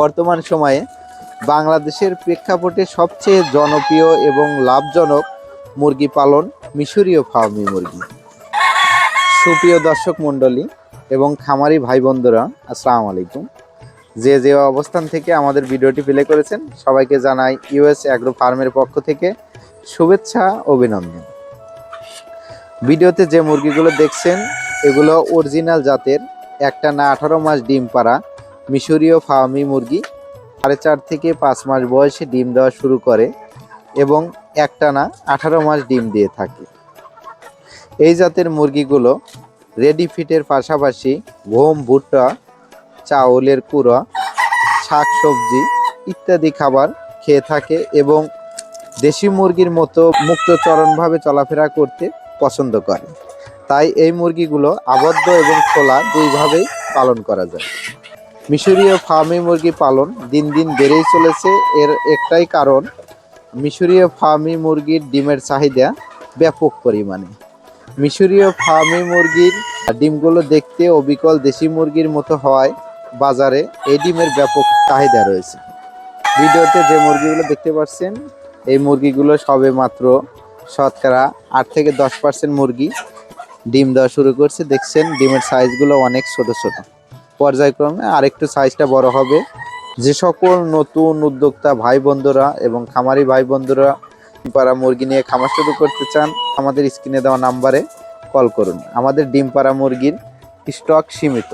বর্তমান সময়ে বাংলাদেশের প্রেক্ষাপটে সবচেয়ে জনপ্রিয় এবং লাভজনক মুরগি পালন মিশরীয় ফার্মি মুরগি। সুপ্রিয় দর্শক মণ্ডলী এবং খামারি ভাই বন্ধুরা আসসালামু আলাইকুম। যে যে অবস্থান থেকে আমাদের ভিডিওটি প্লে করেছেন, সবাইকে জানাই ইউএস অ্যাগ্রো ফার্মের পক্ষ থেকে শুভেচ্ছা, অভিনন্দন। ভিডিওতে যে মুরগিগুলো দেখছেন, এগুলো অরিজিনাল জাতের, একটা না আঠারো মাস ডিম পাড়া, মিশরীয় ফার্মি মুরগি। সাড়ে চার থেকে পাঁচ মাস বয়সে ডিম দেওয়া শুরু করে এবং একটানা আঠারো মাস ডিম দিয়ে থাকে। এই জাতের মুরগিগুলো রেডি ফিটের পাশাপাশি গম ভুট্টা, চাউলের কুড়া, শাক সবজি ইত্যাদি খাবার খেয়ে থাকে এবং দেশি মুরগির মতো মুক্তচরণভাবে চলাফেরা করতে পছন্দ করে। তাই এই মুরগিগুলো আবদ্ধ এবং খোলা দুইভাবেই পালন করা যায়। মিশরীয় ফার্মি মুরগি পালন দিন দিন বেড়েই চলেছে। এর একটাই কারণ, মিশরীয় ফার্মি মুরগির ডিমের চাহিদা ব্যাপক পরিমাণে। মিশরীয় ফার্মি মুরগির ডিমগুলো দেখতে অবিকল দেশি মুরগির মতো হওয়ায় বাজারে। এই ডিমের ব্যাপক চাহিদা রয়েছে। ভিডিওতে যে মুরগিগুলো দেখতে পাচ্ছেন, এই মুরগিগুলো সবে মাত্র শতকরা আট থেকে দশ পার্সেন্ট মুরগি ডিম দেওয়া শুরু করছে। দেখছেন, ডিমের সাইজগুলো অনেক ছোট ছোট। পর্যায়ক্রমে আরেকটু সাইজটা বড় হবে। যে সকল নতুন উদ্যোক্তা ভাই বন্ধুরা এবং খামারি ভাই বন্ধুরা পাড়া মুরগি নিয়ে খামার শুরু করতে চান, আমাদের স্ক্রিনে দেওয়া নাম্বারে কল করুন। আমাদের ডিম পাড়া মুরগির স্টক সীমিত।